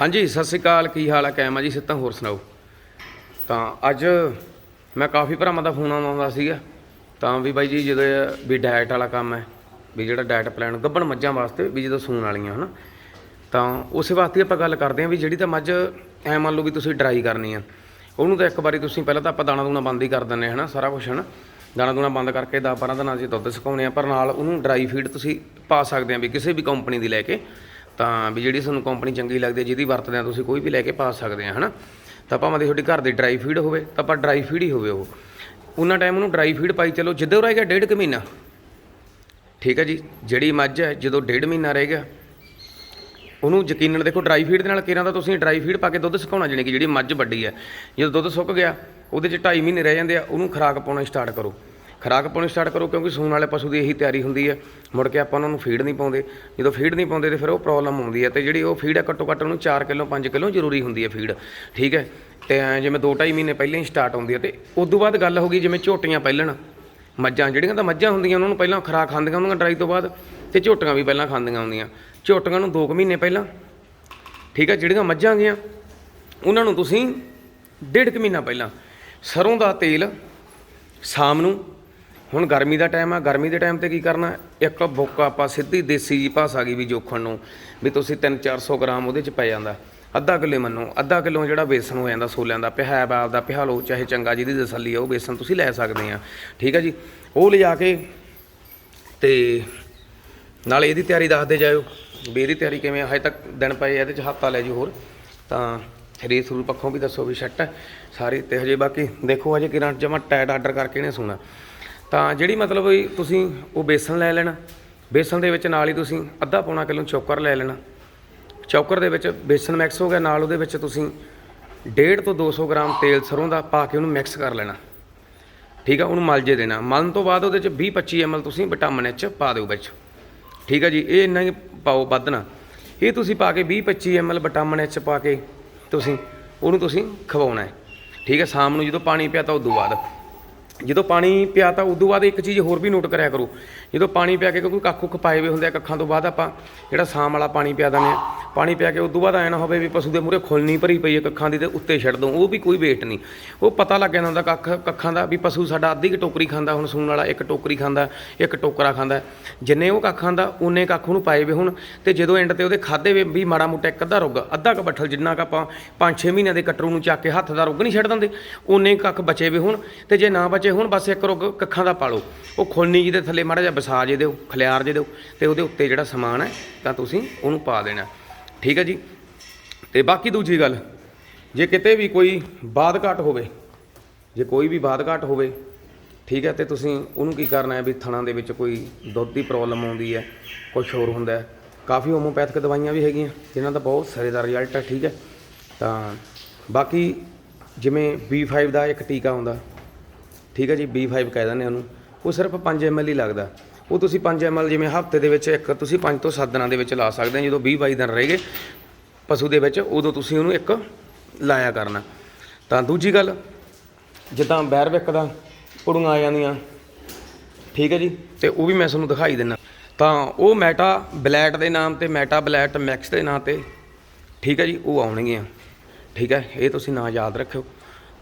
ਹਾਂਜੀ, ਸਤਿ ਸ਼੍ਰੀ ਅਕਾਲ। ਕੀ ਹਾਲ ਹੈ ਕੈਮ ਆ ਜੀ, ਸਿੱਧਾ ਹੋਰ ਸੁਣਾਓ। ਤਾਂ ਅੱਜ ਮੈਂ ਕਾਫੀ ਭਰਾਵਾਂ ਦਾ ਫੋਨ ਆਉਂਦਾ ਸੀਗਾ। ਤਾਂ ਵੀ ਬਾਈ ਜੀ, ਜਦੋਂ ਵੀ ਡਾਇਟ ਵਾਲਾ ਕੰਮ ਹੈ, ਵੀ ਜਿਹੜਾ ਡਾਇਟ ਪਲਾਨ ਗੱਭਣ ਮੱਝਾਂ ਵਾਸਤੇ ਵੀ ਜਦੋਂ ਸੂਣ ਵਾਲੀਆਂ, ਹਨਾ। ਤਾਂ ਉਸੇ ਵਾਸਤੇ ਆਪਾਂ ਗੱਲ ਕਰਦੇ ਹਾਂ ਵੀ ਜਿਹੜੀ ਤਾਂ ਮੱਝ ਐ ਮੰਨ ਲਓ ਵੀ ਤੁਸੀਂ ਡਰਾਈ ਕਰਨੀ ਆ, ਉਹਨੂੰ ਤਾਂ ਇੱਕ ਵਾਰੀ ਤੁਸੀਂ ਪਹਿਲਾਂ ਤਾਂ ਆਪਾਂ ਦਾਣਾ ਦੂਣਾ ਬੰਦ ਹੀ ਕਰ ਦਿੰਦੇ ਹਾਂ, ਹਨਾ, ਸਾਰਾ ਕੁਝ ਹਨਾ। ਦਾਣਾ ਦੂਣਾ ਬੰਦ ਕਰਕੇ 10 12 ਦਿਨਾਂ 'ਚ ਦੁੱਧ ਸੁਕਾਉਣੇ ਆ ਪਰ ਨਾਲ ਉਹਨੂੰ ਡਰਾਈ ਫੀਡ ਤੁਸੀਂ ਪਾ ਸਕਦੇ ਆ ਵੀ ਕਿਸੇ ਵੀ ਕੰਪਨੀ ਦੀ ਲੈ ਕੇ। ਤਾਂ ਵੀ ਜਿਹੜੀ ਤੁਹਾਨੂੰ ਕੰਪਨੀ ਚੰਗੀ ਲੱਗਦੀ ਹੈ, ਜਿਹਦੀ ਵਰਤਦੇ ਆ ਤੁਸੀਂ, ਕੋਈ ਵੀ ਲੈ ਕੇ ਪਾ ਸਕਦੇ ਆ ਹਨਾ? ਤਾਂ ਭਾਵੇਂ ਦੀ ਤੁਹਾਡੀ ਘਰ ਦੀ ਡਰਾਈ ਫੀਡ ਹੋਵੇ, ਤਾਂ ਆਪਾਂ ਡਰਾਈ ਫੀਡ ਹੀ ਹੋਵੇ ਉਹ। ਉਹਨਾਂ ਟਾਈਮ ਉਹਨੂੰ ਡਰਾਈ ਫੀਡ ਪਾਈ ਚਲੋ, ਜਿੱਦੋਂ ਰਹਿ ਗਿਆ ਡੇਢ ਕੁ ਮਹੀਨਾ। ਠੀਕ ਹੈ ਜੀ? ਜਿਹੜੀ ਮੱਝ ਹੈ, ਜਦੋਂ ਡੇਢ ਮਹੀਨਾ ਰਹਿ ਗਿਆ, ਉਹਨੂੰ ਯਕੀਨਨ ਦੇਖੋ ਡਰਾਈ ਫੀਡ ਦੇ ਨਾਲ ਕਿਰਾਂ ਦਾ ਤੁਸੀਂ ਡਰਾਈ ਫੀਡ ਪਾ ਕੇ ਦੁੱਧ ਸੁਕਾਉਣਾ, ਜਾਣੀ ਕਿ ਜਿਹੜੀ ਮੱਝ ਵੱਡੀ ਹੈ। ਜਦੋਂ ਦੁੱਧ ਸੁੱਕ ਗਿਆ, ਉਹਦੇ 'ਚ 2.5 ਮਹੀਨੇ ਰਹਿ ਜਾਂਦੇ ਆ, ਉਹਨੂੰ ਖੁਰਾਕ ਪਾਉਣਾ ਸਟਾਰਟ ਕਰੋ। ਖੁਰਾਕ ਪਾਉਣੀ ਸਟਾਰਟ ਕਰੋ, ਕਿਉਂਕਿ ਸੂਣ ਵਾਲੇ ਪਸ਼ੂ ਦੀ ਇਹੀ ਤਿਆਰੀ ਹੁੰਦੀ ਹੈ। ਮੁੜ ਕੇ ਆਪਾਂ ਉਹਨਾਂ ਨੂੰ ਫੀਡ ਨਹੀਂ ਪਾਉਂਦੇ। ਜਦੋਂ ਫੀਡ ਨਹੀਂ ਪਾਉਂਦੇ ਤੇ ਫਿਰ ਉਹ ਪ੍ਰੋਬਲਮ ਆਉਂਦੀ ਹੈ ਤੇ ਜਿਹੜੀ ਉਹ ਫੀਡ ਹੈ, ਘੱਟੋ ਘੱਟ ਉਹਨੂੰ 4 ਕਿਲੋ 5 ਕਿਲੋ ਜ਼ਰੂਰੀ ਹੁੰਦੀ ਹੈ ਫੀਡ ਠੀਕ ਹੈ? ਤੇ ਜਿਵੇਂ ਜਿਵੇਂ 2.5 ਮਹੀਨੇ ਪਹਿਲਾਂ ਹੀ ਸਟਾਰਟ ਹੁੰਦੀ ਹੈ ਤੇ ਉਸ ਤੋਂ ਬਾਅਦ ਗੱਲ ਹੋ ਗਈ ਜਿਵੇਂ ਝੋਟੀਆਂ ਪਹਿਲਣ। ਮੱਝਾਂ, ਜਿਹੜੀਆਂ ਤਾਂ ਮੱਝਾਂ ਹੁੰਦੀਆਂ, ਉਹਨਾਂ ਨੂੰ ਪਹਿਲਾਂ ਖੁਰਾਕ ਖਾਂਦੀਆਂ ਹੁੰਦੀਆਂ ਡਰਾਈ ਤੋਂ ਬਾਅਦ ਤੇ ਝੋਟੀਆਂ ਵੀ ਪਹਿਲਾਂ ਖਾਂਦੀਆਂ ਹੁੰਦੀਆਂ। ਝੋਟੀਆਂ ਨੂੰ 2 ਮਹੀਨੇ ਪਹਿਲਾਂ, ਠੀਕ ਹੈ, ਜਿਹੜੀਆਂ ਮੱਝਾਂ ਗੀਆਂ ਉਹਨਾਂ ਨੂੰ ਤੁਸੀਂ ਡੇਢ ਕੁ ਮਹੀਨਾ ਪਹਿਲਾਂ ਸਰੋਂ ਦਾ ਤੇਲ, ਸ਼ਾਮ ਨੂੰ ਹੁਣ ਗਰਮੀ ਦਾ ਟਾਈਮ ਆ, ਗਰਮੀ ਦੇ ਟਾਈਮ ਤੇ ਕੀ ਕਰਨਾ? ਇੱਕ ਬੁੱਕ ਆਪਾਂ ਸਿੱਧੀ ਦੇਸੀ ਜੀ ਭਾਸ਼ਾ ਗਈ ਵੀ ਜੋਖਣ ਨੂੰ, ਵੀ ਤੁਸੀਂ 3-400 ਗ੍ਰਾਮ ਉਹਦੇ ਚ ਪੈ ਜਾਂਦਾ। ਅੱਧਾ ਕਿਲੋ ਮੰਨੋ, ਅੱਧਾ ਕਿਲੋ ਜਿਹੜਾ ਬੇਸਨ ਹੋ ਜਾਂਦਾ ਸੋਲਿਆਂ ਦਾ ਪਿਹਾ ਬਾਬ ਦਾ ਪਿਹਾ ਲਓ, ਚਾਹੇ ਚੰਗਾ ਜਿਹਦੀ ਤਸੱਲੀ ਆ, ਉਹ ਬੇਸਨ ਤੁਸੀਂ ਲੈ ਸਕਦੇ ਆ। ਠੀਕ ਆ ਜੀ? ਉਹ ਲਿਜਾ ਕੇ ਤੇ ਨਾਲੇ ਇਹਦੀ ਤਿਆਰੀ ਦੱਸਦੇ ਜਾਇਓ, ਵੀ ਇਹਦੀ ਤਿਆਰੀ ਕਿਵੇਂ ਹਜੇ ਤੱਕ ਦਿਨ ਪਏ ਇਹਦੇ ਚ ਹਫਤਾ ਲੈ ਜੀ ਹੋਰ। ਤਾਂ ਰੇਸ ਰੂ ਪੱਖੋਂ ਵੀ ਦੱਸੋ ਵੀ ਸੈੱਟ ਹੈ ਸਾਰੀ ਤੇ ਹਜੇ ਬਾਕੀ ਦੇਖੋ ਹਜੇ ਕਿਰਾਂ ਜਮਾ ਟੈਟ ਆਰਡਰ ਕਰਕੇ ਇਹਨੇ ਸੁਣਾ। ਤਾਂ ਜਿਹੜੀ ਮਤਲਬ ਵੀ ਤੁਸੀਂ ਉਹ ਬੇਸਨ ਲੈ ਲੈਣਾ, ਬੇਸਨ ਦੇ ਵਿੱਚ ਨਾਲ ਹੀ ਤੁਸੀਂ ਅੱਧਾ ਪੌਣਾ ਕਿਲੋ ਚੌਕਰ ਲੈ ਲੈਣਾ। ਚੌਕਰ ਦੇ ਵਿੱਚ ਬੇਸਨ ਮਿਕਸ ਹੋ ਗਿਆ, ਨਾਲ ਉਹਦੇ ਵਿੱਚ ਤੁਸੀਂ 1.5 ਤੋਂ 200 ਗ੍ਰਾਮ ਤੇਲ ਸਰੋਂ ਦਾ ਪਾ ਕੇ ਉਹਨੂੰ ਮਿਕਸ ਕਰ ਲੈਣਾ। ਠੀਕ ਆ, ਉਹਨੂੰ ਮਲਜੇ ਦੇਣਾ। ਮਲਣ ਤੋਂ ਬਾਅਦ ਉਹਦੇ ਚ 20 25 ml ਤੁਸੀਂ ਵਿਟਾਮਿਨ ਐਚ ਪਾ ਦਿਓ ਵਿੱਚ। ਠੀਕ ਆ ਜੀ, ਇਹ ਇੰਨਾ ਹੀ ਪਾਓ ਵੱਧ ਨਾ। ਇਹ ਤੁਸੀਂ ਪਾ ਕੇ 20 25 ml ਵਿਟਾਮਿਨ ਐਚ ਪਾ ਕੇ ਤੁਸੀਂ, ਉਹਨੂੰ ਤੁਸੀਂ ਖਵਾਉਣਾ ਹੈ। ਠੀਕ ਹੈ ਸ਼ਾਮ ਨੂੰ ਜਦੋਂ ਪਾਣੀ ਪਿਆ ਤਾਂ ਉਦੋਂ ਬਾਅਦ। ਜਦੋਂ ਪਾਣੀ ਪਿਆ ਤਾਂ ਉਦੋਂ ਬਾਅਦ ਇੱਕ ਚੀਜ਼ ਹੋਰ ਵੀ ਨੋਟ ਕਰਿਆ ਕਰੋ। ਜਦੋਂ ਪਾਣੀ ਪਿਆ ਕੇ ਕਿਉਂਕਿ ਕੱਖ ਕੁੱਖ ਪਾਏ ਹੋਏ ਹੁੰਦੇ ਆ, ਕੱਖਾਂ ਤੋਂ ਬਾਅਦ ਆਪਾਂ ਜਿਹੜਾ ਸ਼ਾਮ ਵਾਲਾ ਪਾਣੀ ਪਿਆ ਦਿੰਦੇ ਆ ਪਾਣੀ ਪਿਆ ਕੇ ਉਦੋਂ ਬਾਅਦ ਐਂ ਨਾ ਹੋਵੇ ਵੀ ਪਸ਼ੂ ਦੇ ਮੂਹਰੇ ਖੁੱਲਣੀ ਭਰੀ ਪਈ ਹੈ ਕੱਖਾਂ ਦੀ ਤੇ ਉੱਤੇ ਛੱਡ ਦੋ ਉਹ ਵੀ ਕੋਈ ਵੇਟ ਨਹੀਂ। ਉਹ ਪਤਾ ਲੱਗ ਜਾਂਦਾ ਹੁੰਦਾ ਕੱਖ, ਕੱਖਾਂ ਦਾ ਵੀ ਪਸ਼ੂ ਸਾਡਾ ਅੱਧੀ ਕੁ ਟੋਕਰੀ ਖਾਂਦਾ, ਹੁਣ ਸੂਣ ਵਾਲਾ ਇੱਕ ਟੋਕਰੀ ਖਾਂਦਾ, ਇੱਕ ਟੋਕਰਾ ਖਾਂਦਾ। ਜਿੰਨੇ ਉਹ ਕੱਖ ਖਾਂਦਾ ਉਨੇ ਕੱਖ ਉਹਨੂੰ ਪਾਏ ਵੇ ਹੁਣ। ਤੇ ਜਦੋਂ ਐਂਡ ਤੇ ਉਹਦੇ ਖਾਦੇ ਵੀ ਮਾੜਾ ਮੋਟਾ ਇੱਕ ਅੱਧਾ ਰੁੱਗ, ਅੱਧਾ ਕ ਬੱਠਲ ਜਿੰਨਾ ਕ ਆਪਾਂ 5-6 ਮਹੀਨਿਆਂ ਦੇ ਕਟਰੂ ਨੂੰ ਚੱਕ ਕੇ ਹੱਥ ਦਾ ਰੁੱਗ ਨਹੀਂ ਛੱਡ ਦਿੰਦੇ ਉਨੇ ਕੱਖ ਬਚੇ ਵੇ ਹੁਣ। ਤੇ ਜੇ ਨਾ ਬਚੇ ਹੁਣ, ਬਸ ਇੱਕ ਰੁੱਗ ਕੱਖਾਂ ਦਾ ਪਾਲੋ। ਉਹ ਖੁਲਣੀ ਜਿਹਦੇ ਥੱਲੇ ਮਾੜਾ ਜਿਹਾ ਵਸਾ ਜੇ ਦਿਓ, ਖਲਿਆਰ ਜੇ ਦਿਓ, ਤੇ ਉਹਦੇ ਉੱਤੇ ਜਿਹੜਾ ਸਮਾਨ ਹੈ, ਤਾਂ ਤੁਸੀਂ ਉਹਨੂੰ ਪਾ ਦੇਣਾ। ਠੀਕ ਹੈ ਜੀ। ਤੇ ਬਾਕੀ ਦੂਜੀ ਗੱਲ, ਜੇ ਕਿਤੇ ਵੀ ਕੋਈ ਬਾਦ ਘਾਟ ਹੋਵੇ, ਜੇ ਕੋਈ ਵੀ ਬਾਦ ਘਾਟ ਹੋਵੇ, ਠੀਕ ਹੈ, ਤੇ ਤੁਸੀਂ ਉਹਨੂੰ ਕੀ ਕਰਨਾ ਹੈ ਵੀ ਥਣਾ ਦੇ ਵਿੱਚ ਕੋਈ ਦੁੱਧ ਦੀ ਪ੍ਰੋਬਲਮ ਆਉਂਦੀ ਹੈ ਕੁਝ ਹੋਰ ਹੁੰਦਾ ਹੈ। ਕਾਫੀ ਹੋਮੋਪੈਥਿਕ ਦਵਾਈਆਂ ਵੀ ਹੈਗੀਆਂ, ਜਿਨ੍ਹਾਂ ਦਾ ਬਹੁਤ ਸਾਰੇ ਦਾ ਰਿਜ਼ਲਟ ਹੈ, ਠੀਕ ਹੈ। ਤਾਂ ਬਾਕੀ ਜਿਵੇਂ B5 ਦਾ ਇੱਕ ਟੀਕਾ ਹੁੰਦਾ ਠੀਕ ਹੈ ਜੀ B5 ਕਹਿ ਦਿੰਦੇ ਉਹਨੂੰ, ਉਹ ਸਿਰਫ 5 ml ਹੀ ਲੱਗਦਾ। ਉਹ ਤੁਸੀਂ 5 ml ਜਿਵੇਂ ਹਫ਼ਤੇ ਦੇ ਵਿੱਚ ਇੱਕ, ਤੁਸੀਂ 5 ਤੋਂ 7 ਦਿਨਾਂ ਦੇ ਵਿੱਚ ਲਾ ਸਕਦੇ ਹੋ। ਜਦੋਂ 20 22 ਦਿਨ ਰਹਿ ਗਏ ਪਸ਼ੂ ਦੇ ਵਿੱਚ, ਉਦੋਂ ਤੁਸੀਂ ਉਹਨੂੰ ਇੱਕ ਲਾਇਆ ਕਰਨਾ। ਤਾਂ ਦੂਜੀ ਗੱਲ, ਜਿੱਦਾਂ ਬੈਰ ਵਿਕਦਾ ਕੁੜੀਆਂ ਆ ਜਾਂਦੀਆਂ। ਠੀਕ ਹੈ ਜੀ? ਤੇ ਉਹ ਵੀ ਮੈਂ ਤੁਹਾਨੂੰ ਦਿਖਾਈ ਦਿੰਦਾ। ਤਾਂ ਉਹ ਮੈਟਾ ਬਲੈਟ ਦੇ ਨਾਮ ਤੇ, ਮੈਟਾ ਬਲੈਟ ਮੈਕਸ ਦੇ ਨਾਂ ਤੇ, ਠੀਕ ਹੈ ਜੀ? ਉਹ ਆਉਣਗੀਆਂ। ਠੀਕ ਹੈ? ਇਹ ਤੁਸੀਂ ਨਾਂ ਯਾਦ ਰੱਖਿਓ।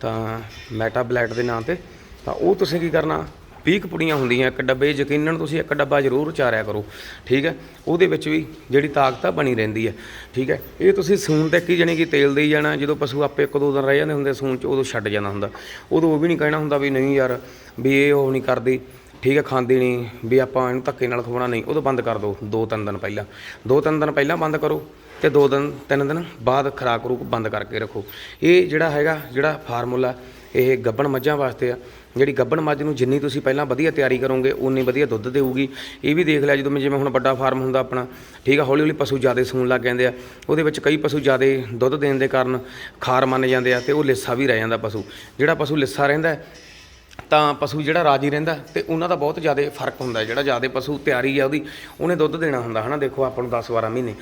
ਤਾਂ ਮੈਟਾ ਬਲੈਟ ਦੇ ਨਾਂ ਤੇ, ਤਾਂ ਉਹ ਤੁਸੀਂ ਕੀ ਕਰਨਾ? 20 ਪੁੜੀਆਂ ਹੁੰਦੀਆਂ ਇੱਕ ਡੱਬੇ, ਯਕੀਨਨ ਤੁਸੀਂ ਇੱਕ ਡੱਬਾ ਜ਼ਰੂਰ ਚਾਰਿਆ ਕਰੋ, ਠੀਕ ਹੈ? ਉਹਦੇ ਵਿੱਚ ਵੀ ਜਿਹੜੀ ਤਾਕਤ ਆ ਬਣੀ ਰਹਿੰਦੀ ਹੈ, ਠੀਕ ਹੈ? ਇਹ ਤੁਸੀਂ ਸੂਣ ਤੇ ਕੀ ਜਾਣੀ ਕਿ ਤੇਲ ਦੇਈ ਜਾਣਾ, ਜਦੋਂ ਪਸ਼ੂ ਆਪੇ ਇੱਕ ਦੋ ਦਿਨ ਰਹਿ ਜਾਂਦੇ ਹੁੰਦੇ ਸੂਣ ਚ, ਉਦੋਂ ਛੱਡ ਜਾਣਾ ਹੁੰਦਾ। ਉਦੋਂ ਉਹ ਵੀ ਨਹੀਂ ਕਹਿਣਾ ਹੁੰਦਾ ਵੀ ਨਹੀਂ ਯਾਰ, ਵੀ ਇਹ ਉਹ ਨਹੀਂ ਕਰਦੀ, ਠੀਕ ਹੈ? ਖਾਂਦੀ ਨਹੀਂ, ਵੀ ਆਪਾਂ ਇਹਨੂੰ ਧੱਕੇ ਨਾਲ ਖਵਾਉਣਾ ਨਹੀਂ, ਉਦੋਂ ਬੰਦ ਕਰ ਦਿਓ, ਦੋ ਤਿੰਨ ਦਿਨ ਪਹਿਲਾਂ। ਦੋ ਤਿੰਨ ਦਿਨ ਪਹਿਲਾਂ ਬੰਦ ਕਰੋ ਤੇ ਦੋ ਦਿਨ, ਤਿੰਨ ਦਿਨ ਬਾਅਦ ਖਰਾਕ ਰੂਕ ਬੰਦ ਕਰਕੇ ਰੱਖੋ। ਇਹ ਜਿਹੜਾ ਹੈਗਾ, ਜਿਹੜਾ ਫਾਰਮੂਲਾ ਇਹ ਗੱਬਣ ਮੱਝਾਂ ਵਾਸਤੇ ਆ। ਜਿਹੜੀ ਗੱਬਣ ਮੱਝ ਨੂੰ ਜਿੰਨੀ ਤੁਸੀਂ ਪਹਿਲਾਂ ਵਧੀਆ ਤਿਆਰੀ ਕਰੋਗੇ ਉਨੀ ਵਧੀਆ ਦੁੱਧ ਦੇਊਗੀ। ਇਹ ਵੀ ਦੇਖ ਲਿਆ ਜਦੋਂ ਮੈਂ ਜਿਵੇਂ ਹੁਣ ਵੱਡਾ ਫਾਰਮ ਹੁੰਦਾ ਆਪਣਾ, ਠੀਕ ਆ ਹੌਲੀ ਹੌਲੀ ਪਸ਼ੂ ਜ਼ਿਆਦਾ ਸੂਣ ਲੱਗ ਜਾਂਦੇ ਆ। ਉਹਦੇ ਵਿੱਚ ਕਈ ਪਸ਼ੂ ਜ਼ਿਆਦਾ ਦੁੱਧ ਦੇਣ ਦੇ ਕਾਰਨ ਖਾਰ ਮੰਨ ਜਾਂਦੇ ਆ ਤੇ ਉਹ ਲਿੱਸਾ ਵੀ ਰਹਿ ਜਾਂਦਾ ਪਸ਼ੂ। ਜਿਹੜਾ ਪਸ਼ੂ ਲਿੱਸਾ ਰਹਿੰਦਾ ਤਾਂ ਪਸ਼ੂ ਜਿਹੜਾ ਰਾਜੀ ਰਹਿੰਦਾ ਤੇ ਉਹਨਾਂ ਦਾ ਬਹੁਤ ਜ਼ਿਆਦਾ ਫ਼ਰਕ ਹੁੰਦਾ ਜਿਹੜਾ ਜ਼ਿਆਦਾ ਪਸ਼ੂ ਤਿਆਰੀ ਆ ਉਹਦੀ, ਉਹਨੇ ਦੁੱਧ ਦੇਣਾ ਹੁੰਦਾ, ਹਨਾ? ਦੇਖੋ, ਆਪਾਂ ਨੂੰ 10 12 ਮਹੀਨੇ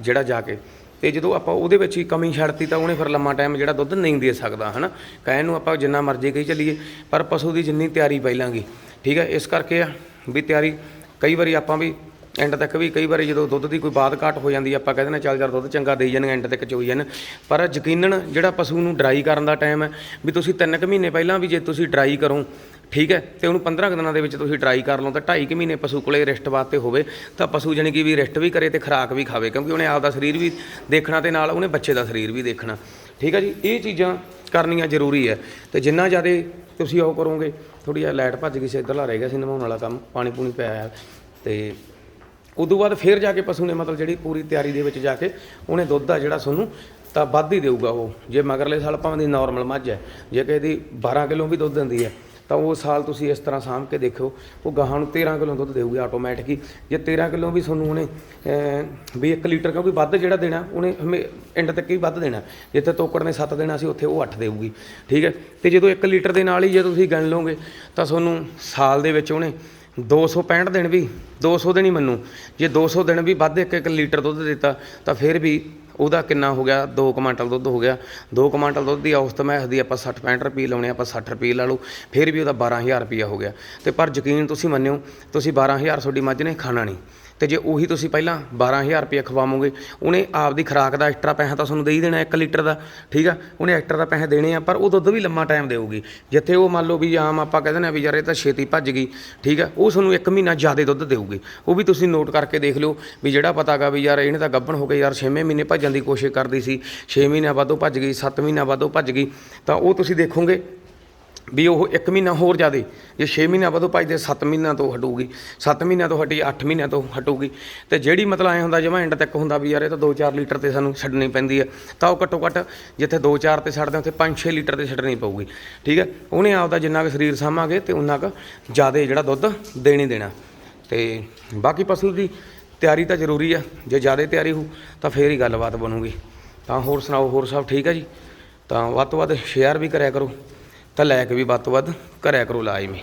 ਜਿਹੜਾ ਜਾ ਕੇ। ਤੇ ਜਦੋਂ ਆਪਾਂ ਉਹਦੇ ਵਿੱਚ ਹੀ ਕਮੀ ਛੱਡਤੀ ਤਾਂ ਉਹਨੇ ਫਿਰ ਲੰਮਾ ਟਾਈਮ ਜਿਹੜਾ ਦੁੱਧ ਨਹੀਂ ਦੇ ਸਕਦਾ, ਹਨਾ? ਕਹਿਣ ਨੂੰ ਆਪਾਂ ਜਿੰਨਾ ਮਰਜ਼ੀ ਕਹੀ ਚੱਲੀਏ, ਪਰ ਪਸ਼ੂ ਦੀ ਜਿੰਨੀ ਤਿਆਰੀ ਪਹਿਲਾਂਗੀ ਠੀਕ ਹੈ? ਇਸ ਕਰਕੇ ਆ ਵੀ ਤਿਆਰੀ ਕਈ ਵਾਰੀ ਆਪਾਂ ਵੀ ਐਂਡ ਤੱਕ ਵੀ ਕਈ ਵਾਰੀ ਜਦੋਂ ਦੁੱਧ ਦੀ ਕੋਈ ਬਾਤ ਘਾਟ ਹੋ ਜਾਂਦੀ ਆਪਾਂ ਕਹਿੰਦੇ ਨੇ ਚੱਲ ਯਾਰ ਦੁੱਧ ਚੰਗਾ ਦੇਈ ਜਾਣਗੇ ਐਂਡ ਤੱਕ ਚੋਈ ਜਾਣ। ਪਰ ਯਕੀਨਨ ਜਿਹੜਾ ਪਸ਼ੂ ਨੂੰ ਡਰਾਈ ਕਰਨ ਦਾ ਟਾਈਮ ਹੈ, ਵੀ ਤੁਸੀਂ 3 ਕੁ ਮਹੀਨੇ ਪਹਿਲਾਂ ਵੀ ਜੇ ਤੁਸੀਂ ਡਰਾਈ ਕਰੋ ਠੀਕ ਹੈ, ਤੇ ਉਹਨੂੰ 15 ਕੁ ਦਿਨਾਂ ਦੇ ਵਿੱਚ ਤੁਸੀਂ ਟਰਾਈ ਕਰ ਲਓ, ਤਾਂ 2.5 ਕੁ ਮਹੀਨੇ ਪਸ਼ੂ ਕੋਲੇ ਰਿਸਟ ਵਾਸਤੇ ਹੋਵੇ, ਤਾਂ ਪਸ਼ੂ ਜਾਣੀ ਕਿ ਵੀ ਰਿਸਟ ਵੀ ਕਰੇ ਤੇ ਖੁਰਾਕ ਵੀ ਖਾਵੇ, ਕਿਉਂਕਿ ਉਹਨੇ ਆਪਦਾ ਸਰੀਰ ਵੀ ਦੇਖਣਾ ਤੇ ਨਾਲ ਉਹਨੇ ਬੱਚੇ ਦਾ ਸਰੀਰ ਵੀ ਦੇਖਣਾ। ਠੀਕ ਹੈ ਜੀ, ਇਹ ਚੀਜ਼ਾਂ ਕਰਨੀਆਂ ਜ਼ਰੂਰੀ ਹੈ। ਤੇ ਜਿੰਨਾ ਜ਼ਿਆਦਾ ਤੁਸੀਂ ਉਹ ਕਰੋਗੇ ਥੋੜੀ ਜਿਹਾ ਲਾਈਟ ਭੱਜ ਗਈ ਸੀ, ਇੱਧਰਲਾ ਰਹਿ ਗਿਆ ਸੀ ਨਵਾਉਣ ਵਾਲਾ ਕੰਮ, ਪਾਣੀ ਪੂਣੀ ਪਿਆ ਤੇ ਉਦੋਂ ਬਾਅਦ ਫੇਰ ਜਾ ਕੇ ਪਸ਼ੂ ਨੇ ਮਤਲਬ ਜਿਹੜੀ ਪੂਰੀ ਤਿਆਰੀ ਦੇ ਵਿੱਚ ਜਾ ਕੇ ਉਹਨੇ ਦੁੱਧ ਆ ਜਿਹੜਾ ਤੁਹਾਨੂੰ ਤਾਂ ਵੱਧ ਹੀ ਦੇਊਗਾ ਉਹ। ਜੇ ਮਗਰਲੇ ਸਾਲ ਭਾਵੇਂ ਦੀ ਨਾਰਮਲ ਮੱਝ ਹੈ, ਜੇ ਕਿਸੇ ਦੀ 12 ਕਿਲੋ ਵੀ ਦੁੱਧ ਦਿੰਦੀ ਹੈ ਤਾਂ ਉਹ ਸਾਲ ਤੁਸੀਂ ਇਸ ਤਰ੍ਹਾਂ ਸਾਂਭ ਕੇ ਦੇਖਿਓ, ਉਹ ਗਾਹਾਂ ਨੂੰ 13 ਕਿਲੋ ਦੁੱਧ ਦੇਊਗੀ ਆਟੋਮੈਟਿਕ ਹੀ। ਜੇ 13 ਕਿਲੋ ਵੀ ਤੁਹਾਨੂੰ ਉਹਨੇ ਵੀ 1 ਲੀਟਰ, ਕਿਉਂਕਿ ਵੱਧ ਜਿਹੜਾ ਦੇਣਾ, ਉਹਨੇ ਹਮੇ ਐਂਡ ਤੱਕ ਹੀ ਵੱਧ ਦੇਣਾ। ਜਿੱਥੇ ਤੋਕੜ ਨੇ 7 ਦੇਣਾ ਸੀ, ਉੱਥੇ ਉਹ 8 ਦੇਊਗੀ। ਠੀਕ ਹੈ? ਤੇ ਜਦੋਂ 1 ਲੀਟਰ ਦੇ ਨਾਲ ਹੀ ਜੇ ਤੁਸੀਂ ਗਿਣ ਲਓਗੇ, ਤਾਂ ਤੁਹਾਨੂੰ ਸਾਲ ਦੇ ਵਿੱਚ ਉਹਨੇ 265 ਦਿਨ ਵੀ 200 ਦਿਨ ਹੀ ਮੰਨੂ। ਜੇ 200 ਦਿਨ ਵੀ ਵੱਧ ਇੱਕ ਇੱਕ ਲੀਟਰ ਦੁੱਧ ਦਿੱਤਾ, ਤਾਂ ਫਿਰ ਵੀ ਉਹਦਾ ਕਿੰਨਾ ਹੋ ਗਿਆ? 2 ਕੁਆਂਟਲ ਦੁੱਧ ਹੋ ਗਿਆ। 2 ਕੁਆਂਟਲ ਦੁੱਧ ਦੀ ਔਸਤ ਮੈਂ ਦੀ ਆਪਾਂ 60 65 ਰੁਪਏ ਲਾਉਣੇ, ਆਪਾਂ 60 ਰੁਪਏ ਲਾ ਲਓ, ਫਿਰ ਵੀ ਉਹਦਾ 12000 ਰੁਪਇਆ ਹੋ ਗਿਆ। ਤੇ ਪਰ ਯਕੀਨ ਤੁਸੀਂ ਮੰਨਿਓ, ਤੁਸੀਂ 12000 ਤੁਹਾਡੀ ਮੱਝ ਨੇ ਖਾਣਾ ਨਹੀਂ। ਤੇ ਜੇ ਉਹੀ ਤੁਸੀਂ ਪਹਿਲਾਂ 12000 ਰੁਪਏ ਖਵਾਵੋਗੇ, ਉਹਨੇ ਆਪਦੀ ਖੁਰਾਕ ਦਾ ਐਕਸਟਰਾ ਪੈਸਾ ਤਾਂ ਤੁਹਾਨੂੰ ਦੇ ਹੀ ਦੇਣਾ 1 ਲੀਟਰ ਦਾ, ਠੀਕ ਆ? ਉਹਨੇ ਐਕਸਟਰਾ ਦਾ ਪੈਸੇ ਦੇਣੇ ਆ, ਪਰ ਉਹ ਦੁੱਧ ਵੀ ਲੰਮਾ ਟਾਈਮ ਦੇਊਗੀ। ਜਿੱਥੇ ਉਹ ਮੰਨ ਲਓ ਵੀ ਆਮ ਆਪਾਂ ਕਹਿੰਦੇ ਨੇ ਵੀ ਯਾਰ ਇਹ ਤਾਂ ਛੇਤੀ ਭੱਜ ਗਈ, ਠੀਕ ਆ? ਉਹ ਤੁਹਾਨੂੰ 1 ਮਹੀਨਾ ਜ਼ਿਆਦਾ ਦੁੱਧ ਦੇਊਗੀ। ਉਹ ਵੀ ਤੁਸੀਂ ਨੋਟ ਕਰਕੇ ਦੇਖ ਲਿਓ ਵੀ ਜਿਹੜਾ ਪਤਾਗਾ ਵੀ ਯਾਰ ਇਹਨੇ ਤਾਂ ਗੱਭਣ ਹੋ ਕੇ ਯਾਰ 6ਵੇਂ ਮਹੀਨੇ ਭੱਜਣ ਦੀ ਕੋਸ਼ਿਸ਼ ਕਰਦੀ ਸੀ 6 ਮਹੀਨਾ ਬਾਅਦ ਉਹ ਭੱਜ ਗਈ 7 ਮਹੀਨਾ ਬਾਅਦ ਉਹ ਭੱਜ ਗਈ, ਤਾਂ ਉਹ ਤੁਸੀਂ ਦੇਖੋਗੇ ਵੀ ਉਹ 1 ਮਹੀਨਾ ਹੋਰ ਜ਼ਿਆਦੇ, ਜੇ 6 ਮਹੀਨਾ ਬਾਅਦ ਭਾਈ ਭੱਜਦੇ 7 ਮਹੀਨਿਆਂ ਤੋਂ ਹਟੂਗੀ। 7 ਮਹੀਨਿਆਂ ਤੋਂ ਹਟੀ 8 ਮਹੀਨਿਆਂ ਤੋਂ ਹਟੂਗੀ। ਤੇ ਜਿਹੜੀ ਮਤਲਬ ਐ ਹੁੰਦਾ, ਜਿਵੇਂ ਐਂਡ ਤੱਕ ਹੁੰਦਾ ਵੀ ਯਾਰ ਇਹ ਤਾਂ 2-4 ਲੀਟਰ ਤੇ ਸਾਨੂੰ ਛੱਡਣੀ ਪੈਂਦੀ ਹੈ ਤਾਂ ਉਹ ਘੱਟੋ ਘੱਟ ਜਿੱਥੇ 2-4 ਤੇ ਛੱਡਦੇ ਉੱਥੇ 5-6 ਲੀਟਰ ਤੇ ਛੱਡਣੀ ਪਊਗੀ। ਠੀਕ ਹੈ ਉਹਨੇ ਆਪਦਾ ਜਿੰਨਾ ਕੁ ਸਰੀਰ ਸਾਂਭਾਂਗੇ ਤੇ ਉਨਾ ਕੁ ਜ਼ਿਆਦਾ ਜਿਹੜਾ ਦੁੱਧ ਦੇਣੀ ਦੇਣਾ। ਤੇ ਬਾਕੀ ਪਸ਼ੂ ਦੀ ਤਿਆਰੀ ਤਾਂ ਜ਼ਰੂਰੀ ਆ, ਜੇ ਜ਼ਿਆਦਾ ਤਿਆਰੀ ਹੋ ਤਾਂ ਫੇਰ ਹੀ ਗੱਲਬਾਤ ਬਣੂਗੀ। ਤਾਂ ਹੋਰ ਸੁਣਾਓ, ਹੋਰ ਸਭ ਠੀਕ ਹੈ ਜੀ? ਤਾਂ ਵੱਧ ਤੋਂ ਵੱਧ ਸ਼ੇਅਰ ਵੀ ਕਰਿਆ ਕਰੋ। ਤਾਂ ਲੈ ਕੇ ਵੀ ਵੱਧ ਤੋਂ ਵੱਧ ਕਰਿਆ ਕਰੋ ਲਾਜ਼ਮੀ।